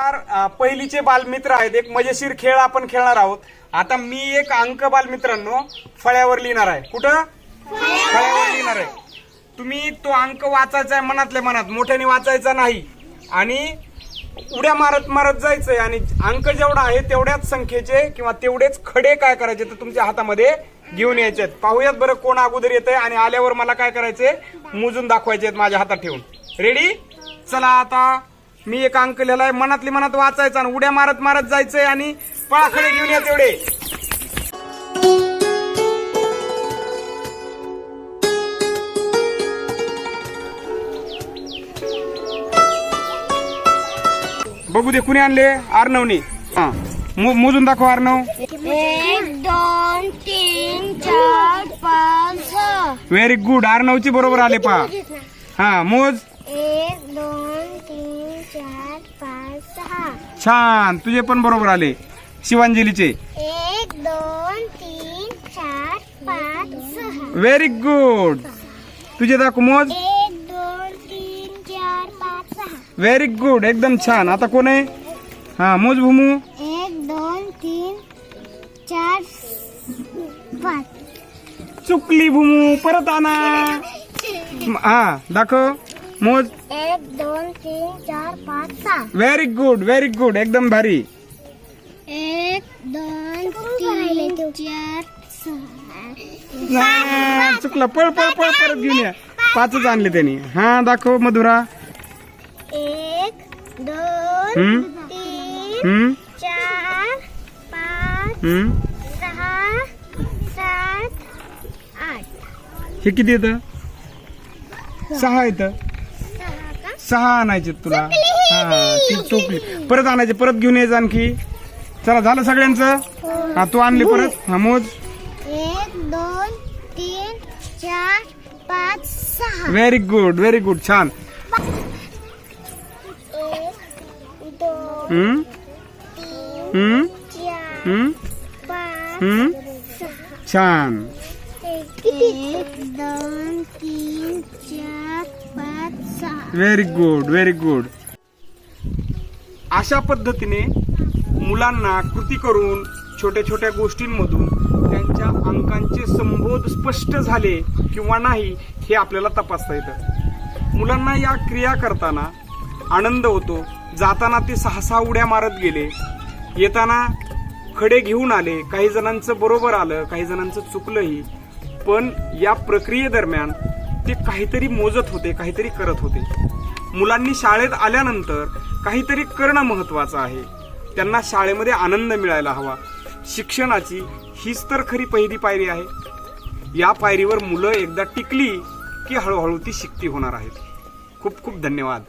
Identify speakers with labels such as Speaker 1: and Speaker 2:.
Speaker 1: नमस्कार अ, पहिलीचे बालमित्र आहेत. एक मजेशीर खेळ आपण खेळणार आहोत. आता मी एक अंक बालमित्रांनो फळ्यावर लिहिणार आहे. कुठं? फळ्यावर. लिहिणार आहे. तुम्ही तो अंक वाचायचा आहे मनातल्या मनात. मोठ्याने वाचायचा नाही. आणि उड्या मारत मारत जायचंय. आणि अंक जेवढा आहे तेवढ्याच संख्येचे किंवा तेवढेच खडे काय करायचे तर तुमच्या हातामध्ये घेऊन यायचे आहेत. पाहूयात बरं कोण अगोदर येतंय आणि आल्यावर मला काय करायचे मोजून दाखवायचे आहेत माझ्या हातात ठेवून. रेडी चला आता मी एक अंक लिहिलाय मनातली मनात वाचायचा आणि उड्या मारत मारत जायचंय आणि पळाखडे घेऊन या तेवढे. बघू दे कुणी आणले? अर्णवने हा. मोजून दाखव अर्णव
Speaker 2: एक दोन तीन चार पाच
Speaker 1: व्हेरी गुड अर्णवची बरोबर आले पा हा मोज.
Speaker 2: एक दोन तीन चार पाच सहा.
Speaker 1: छान. तुझे पण बरोबर आले. शिवांजलीचे.
Speaker 2: एक दोन तीन चार पाच सहा.
Speaker 1: व्हेरी गुड तुझे दाखव मोज
Speaker 2: एक दोन तीन चार पाच सहा.
Speaker 1: व्हेरी गुड एकदम छान. आता कोण आहे? हा मोज भूमू.
Speaker 2: एक दोन तीन चार पाच.
Speaker 1: चुकली भूमू. परत आणा. हा दाखव. मोज
Speaker 2: एक दोन तीन चार पाच सहा.
Speaker 1: व्हेरी गुड व्हेरी गुड एकदम भारी.
Speaker 2: एक दोन तीन चार सहा.
Speaker 1: चुकला. पळ पळ पळ परत घेऊन या. पाचच आणले त्यांनी. हा दाखव मधुरा.
Speaker 2: एक दोन
Speaker 1: हम्म.
Speaker 2: तीन
Speaker 1: हम्म?
Speaker 2: चार पाच
Speaker 1: हम्म?
Speaker 2: सहा सात आठ.
Speaker 1: हे किती येतं? सहा येतं.
Speaker 2: सहा
Speaker 1: आणायचे तुला. हा. ती परत आणायचे परत घेऊन यायचं आणखी चला झालं सगळ्यांचं? हा तू आणले परत? हा मोज.
Speaker 2: एक दोन तीन चार पाच सहा.
Speaker 1: व्हेरी गुड व्हेरी गुड छान.
Speaker 2: एक दोन
Speaker 1: हम्म?
Speaker 2: तीन
Speaker 1: हम्म?
Speaker 2: चार
Speaker 1: हम्म?
Speaker 2: पाच
Speaker 1: हम्म?
Speaker 2: सहा.
Speaker 1: छान.
Speaker 2: एक दोन तीन चार
Speaker 1: व्हेरी गुड व्हेरी गुड अशा पद्धतीने मुलांना कृती करून छोट्या छोट्या गोष्टींमधून त्यांच्या अंकांचे संबोध स्पष्ट झाले किंवा नाही हे आपल्याला तपासता येतं. मुलांना या क्रिया करताना आनंद होतो. जाताना ते सहा सहा उड्या मारत गेले. येताना खडे घेऊन आले. काही जणांचं बरोबर आलं काही जणांचं चुकलंही. पण या प्रक्रियेदरम्यान ते काहीतरी मोजत होते काहीतरी करत होते. मुलांनी शाळेत आल्यानंतर काहीतरी करणं महत्वाचं आहे. त्यांना शाळेमध्ये आनंद मिळायला हवा. शिक्षणाची हीच तर खरी पहिली पायरी आहे. या पायरीवर मुलं एकदा टिकली की हळूहळू ती शिकती होणार आहेत. खूप खूप धन्यवाद.